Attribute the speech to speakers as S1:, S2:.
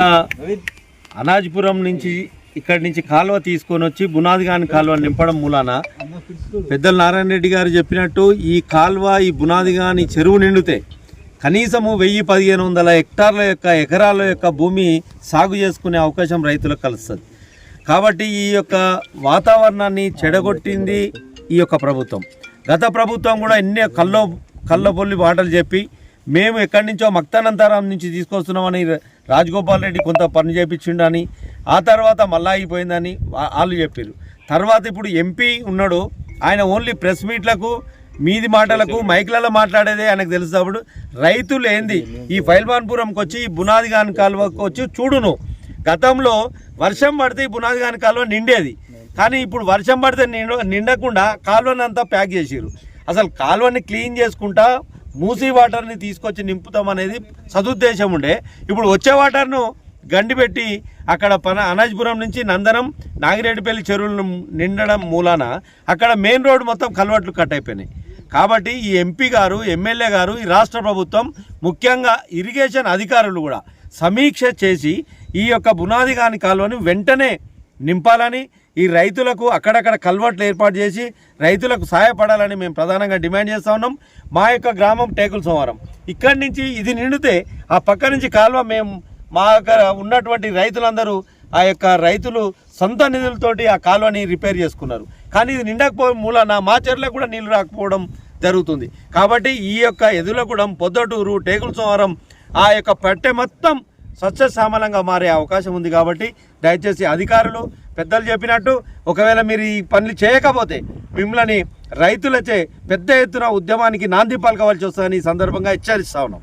S1: ఆ, అనాజిపురం నుంచి ఇక్కడి నుంచి కాలువ తీసుకొని వచ్చి బునాది కాని కాలువ నింపడం మూలాన పెద్దల నారాయణ రెడ్డి గారు చెప్పినట్టు ఈ కాలువ ఈ బునాది కాని చెరువు నిండితే కనీసము వెయ్యి పదిహేను వందల హెక్టార్ల యొక్క ఎకరాల యొక్క భూమి సాగు చేసుకునే అవకాశం రైతులకు కలుస్తుంది. కాబట్టి ఈ యొక్క వాతావరణాన్ని చెడగొట్టింది ఈ యొక్క ప్రభుత్వం. గత ప్రభుత్వం కూడా ఎన్ని కల్లో కళ్ళబొల్లి మాటలు చెప్పి మేము ఎక్కడి నుంచో మక్తానంతరం నుంచి తీసుకొస్తున్నామని రాజగోపాల్ రెడ్డి కొంత పని చేపించిండని ఆ తర్వాత మళ్ళా అయిపోయిందని వాళ్ళు చెప్పారు తర్వాత ఇప్పుడు ఎంపీ ఉన్నాడు ఆయన ఓన్లీ ప్రెస్ మీట్లకు మీది మాటలకు మైక్లలో మాట్లాడేదే ఆయనకు తెలుస్తాడు రైతులు ఏంది ఈ ఫైల్బాన్పురంకి వచ్చి ఈ బునాది గాని కాలువకు వచ్చి చూడును. గతంలో వర్షం పడితే ఈ బునాది గాని కాలువ నిండేది. కానీ ఇప్పుడు వర్షం పడితే నిండ నిండకుండా కాలువని అంతా ప్యాక్ చేసిరు అసలు కాలువని క్లీన్ చేసుకుంటా మూసీ వాటర్ని తీసుకొచ్చి నింపుతాం అనేది సదుద్దేశం ఉండే. ఇప్పుడు వచ్చే వాటర్ను గండిపెట్టి అక్కడ పన అనాజ్పురం నుంచి నందనం నాగిరెడ్డిపల్లి చెరువులను నిండడం మూలాన అక్కడ మెయిన్ రోడ్ మొత్తం కలవట్లు కట్ అయిపోయినాయి. కాబట్టి ఈ ఎంపీ గారు ఎమ్మెల్యే గారు ఈ రాష్ట్ర ప్రభుత్వం ముఖ్యంగా ఇరిగేషన్ అధికారులు కూడా సమీక్ష చేసి ఈ యొక్క బునాది కాని కాలువని వెంటనే నింపాలని ఈ రైతులకు అక్కడక్కడ కల్వర్ట్లు ఏర్పాటు చేసి రైతులకు సహాయపడాలని మేము ప్రధానంగా డిమాండ్ చేస్తూ ఉన్నాం. మా యొక్క గ్రామం టేకుల సోమవారం. ఇక్కడి నుంచి ఇది నిండితే ఆ పక్క నుంచి కాలువ మేము మా దగ్గర ఉన్నటువంటి రైతులందరూ ఆ యొక్క రైతులు సొంత నిధులతోటి ఆ కాలువని రిపేర్ చేసుకున్నారు. కానీ ఇది నిండకపోవడం మూలన మా చెర్లకు కూడా నీళ్ళు రాకపోవడం జరుగుతుంది. కాబట్టి ఈ యొక్క ఎదులగూడెం పొద్దటూరు టేకుల సోమవారం ఆ యొక్క పెట్టె మొత్తం స్వచ్ఛశ్యామలంగా మారే అవకాశం ఉంది కాబట్టి దయచేసి అధికారులు పెద్దలు చెప్పినట్టు ఒకవేళ మీరు ఈ పనులు చేయకపోతే మిమ్మల్ని రైతులచే పెద్ద ఎత్తున ఉద్యమానికి నాంది పలకవలసి వస్తుందని ఈ సందర్భంగా హెచ్చరిస్తా ఉన్నాం.